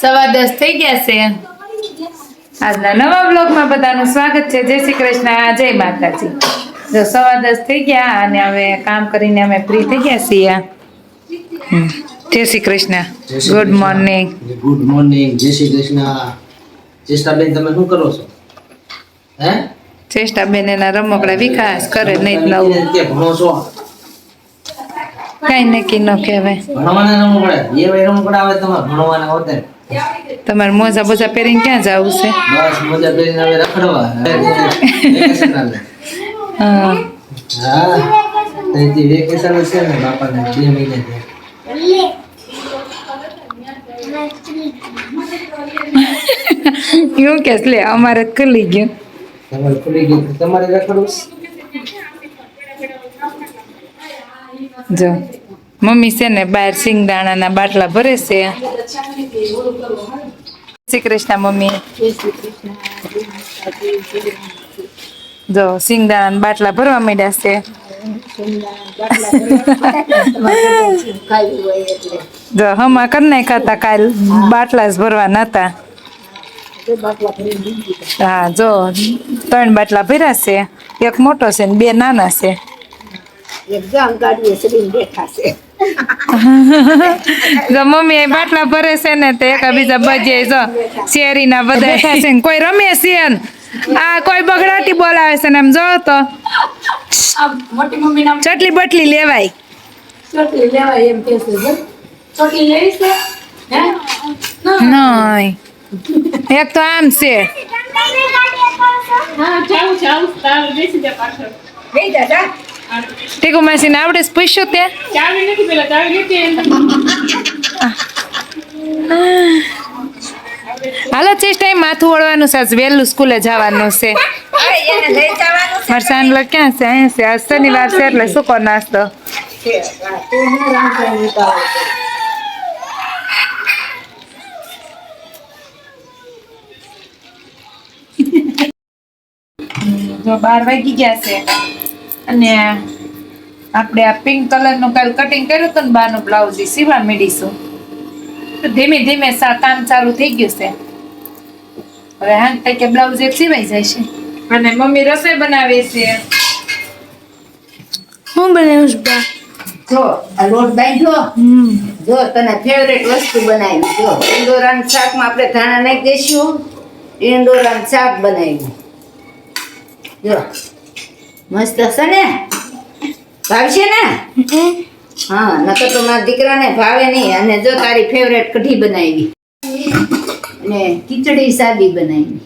સવા દસ થઈ ગયા છે. આજના નવા બ્લોગમાં બધાનું સ્વાગત છે. જય શ્રી કૃષ્ણ. જય માતાજી. જો સવા દસ થઈ ગયા અને હવે કામ કરીને અમે ફ્રી થઈ ગયા છીએ. જય Shri Krishna. Good morning good morning જય શ્રી કૃષ્ણ. ચેષ્ટાબેન તમે શું કરો છો? હે? ચેષ્ટાબેન એના રમકડા વિકાસ કરે નહીં નવું. ભણો છો? કઈ નક્કી ન કહેવાય. ભણવાના રમકડા? જે રમકડા આવે તમારે ભણવાના હોતે. તમારે મોજા બોજા પહેરીને ક્યાં જવું છે? બસ મજા કરીને હવે રખડવા. હા હા. તેથી વેકેશન છે ને બાપાને બે મહિને એવું કે લે અમારે ખુલી ગયું. તમારે ખુલી ગયું તમારે રખડવું? જો મમ્મી છે ને બહાર સિંગદાણાના બાટલા ભરે છે. શ્રી કૃષ્ણ મમ્મી. જો સિંગદાણાના બાટલા ભરવા માંડ્યા છે. જો હમા કરી નાખ્યા ખાતા કાલ. બાટલા જ ભરવાના હતા હા, જો ત્રણ બાટલા ભર્યા છે. એક મોટો છે ને બે નાના છે. એક્ઝામ કાઢીએ બેઠા છે. જો મમ્મી બાટલા ભરે છે ને તે એકા બીજા જો શેરીના બધા છે ને કોઈ રમે છે ને આ કોઈ બગડાટી બોલાવે છે ને એમ જો તો. મોટી મમ્મી નામ ચટલી બટલી લેવાય. ચોટલી લેવાય એમ કે છે જો. લેવી છે? નહીં. એક તો આમ છે. હા જાઉં જાઉં તાર બેસી જા પાછળ. બેસી જા. ટીકુ માસીને આવડે છે પૂછ્યું તે ચાવી નથી પેલા ચાવી નથી હાલો ચેસ્ટ ટાઈમ માથું વળવાનું છે વહેલું સ્કૂલે જવાનું છે. એને લઈ જવાનું મારે સાંજલો ક્યાં છે? અહીંયા છે આજ શનિવાર છે એટલે સૂકો નાસ્તો? છે હા, તું હું રાંધવાની ઉતાવળ કરી. જો બાર વાગી ગયા છે. અને આપણે આ પિંક કલરનું કાલ કટિંગ કર્યું હતું ને બાનું બ્લાઉઝ એ સીવા મેળીશું તો ધીમે ધીમે સા કામ ચાલુ થઈ ગયું છે. હવે હાંગ તકે બ્લાઉઝ એક સીવાઈ જાય છે. અને મમ્મી રસોઈ બનાવે છે. શું બનાવ્યું છે બા? જો આ લોટ બાંધ્યો. જો તને ફેવરેટ વસ્તુ બનાવી. જો ઇન્દોરાનું શાકમાં આપણે ધાણા નાખી દઈશું. ઇન્દોરાનું શાક બનાવ્યું. જો. મસ્ત હશે ને? ભાવશે ને? હા નકર તો મારા દીકરાને ભાવે નહીં. અને જો તારી ફેવરેટ કઢી બનાવી. અને ખીચડી સાદી બનાવી.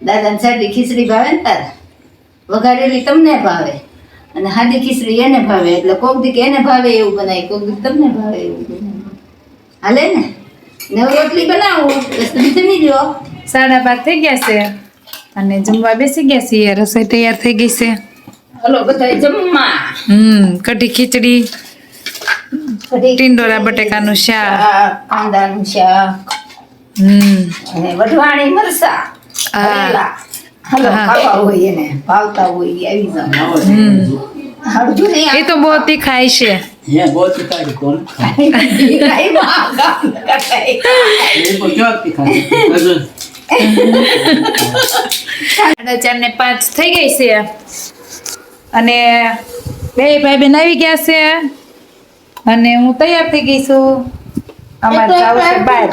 દાદાને સાદી ખીચડી ભાવે ને તારે? વઘારેલી તમને ભાવે. અને હાદી ખીચડી એને ભાવે. એટલે કોક દીક એને ભાવે એવું બનાવી કોક દીક તમને ભાવે એવું બનાવી. હાલે ને? નવ રોટલી બનાવું. જમી લો સાડા પાંચ થઈ ગયા છે. અને જમવા બેસી ગયા છીએ રસોઈ તૈયાર થઈ ગઈ છે. હલો બધા જમવા. હમ કઢી ખીચડી કઢી ટીંડોરા બટેકાનું શાક. કાંદાનું શાક. હમ. અને વઢવાણી મરસા આ. હલો ખાવા હોય એને ભાવતા હોય આવી જાવ હળજુ એ તો બહુ તીખાય છે. હે સાડા ચાર ને પાંચ થઈ ગઈ છે. અને બે ભાઈ બેન આવી ગયા છે. અને હું તૈયાર થઈ ગઈ છું. અમારે જાવું છે બહાર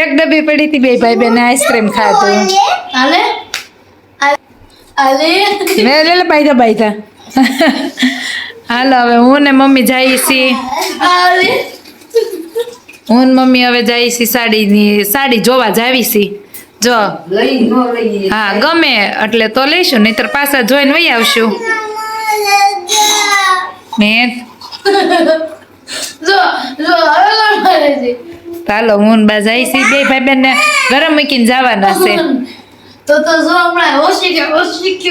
એક ડબ્બી પડી હતી બે ભાઈ બેન આઈસ્ક્રીમ ખાધું. મેં લે લે બાઈધા બાઈધા હાલો હવે હું ને મમ્મી જઈએ છીએ. હું ને મમ્મી હવે જઈએ છીએ સાડીની સાડી જોવા જાવી છીએ. જો. હા ગમે એટલે તો લઈશું નહીતર પાછા જોઈને વહી આવશું. ને ચાલો હું બા જઈ છીએ. બે ભાઈ બેન ને ગરમ મૂકીને જવાના છે. તો તો જો હમણાં ઓછી કે ઓછી કે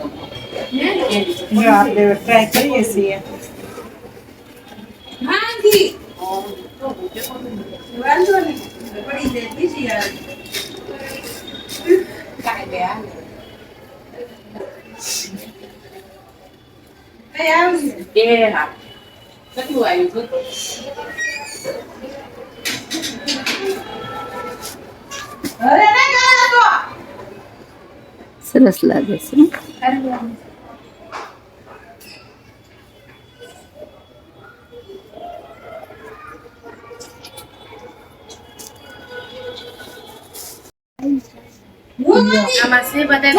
માં નીકળી જાય બ્લાઉઝ આનું ગોતવું પડે એવું. કાકા છે હમ પૂરી હશે હળિયા જો આપણે ટ્રાય કરીએ છીએ સરસ લાગે છે આમાં છે બધા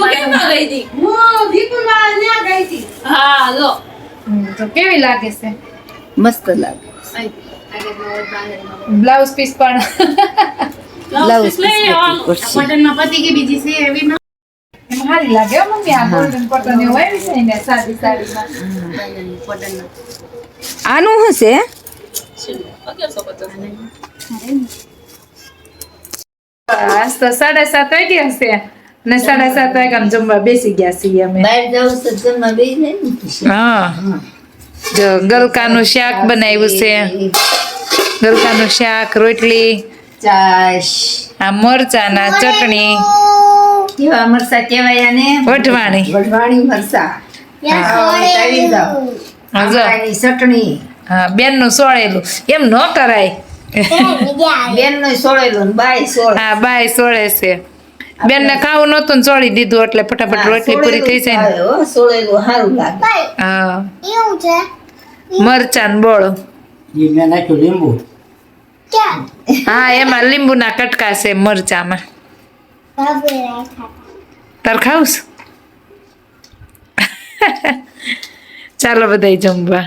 હા લો. તો કેવી લાગે છે? મસ્ત લાગે. બ્લાઉઝ પીસ પણ. બ્લાઉઝ પતી ગઈ બીજી છે એવી ના સારી લાગે મમ્મી આ ગોલ્ડન કોટન એવું આવી છે ને સાદી સાડીમાં. કોટનના આનું હશે આજ તો સાડા સાત વાગ્યા હશે. ને સાડા સાત વાગ્યા જમવા બેસી ગયા છીએ અમે. બહાર જાવ તો જમવા બે જાય હા. જો ગલકાનું શાક બનાવ્યું છે. ગલકાનું શાક રોટલી ચાશ. આ મરચાના ચટણી. કેવા મરસા કેવાય આને? વઢવાણી. વઢવાણી મરચા. ચટણી. હા બેન બેનનું સોળેલું. એમ ન કરાય. બેનનું સોળેલું ને બાય સોળ. હા બાય સોળે છે. બેનને ખાવું નતું ને સોળી દીધું એટલે ફટાફટ રોટલી પૂરી થઈ જાય ને. સોળેલું સારું લાગે. હા. મરચાં ને બોળો. એ મેં નાખ્યું લીંબુ. હા એમાં લીંબુના કટકા છે મરચામાં. તાર ખાવું ચાલો બધાય જમવા.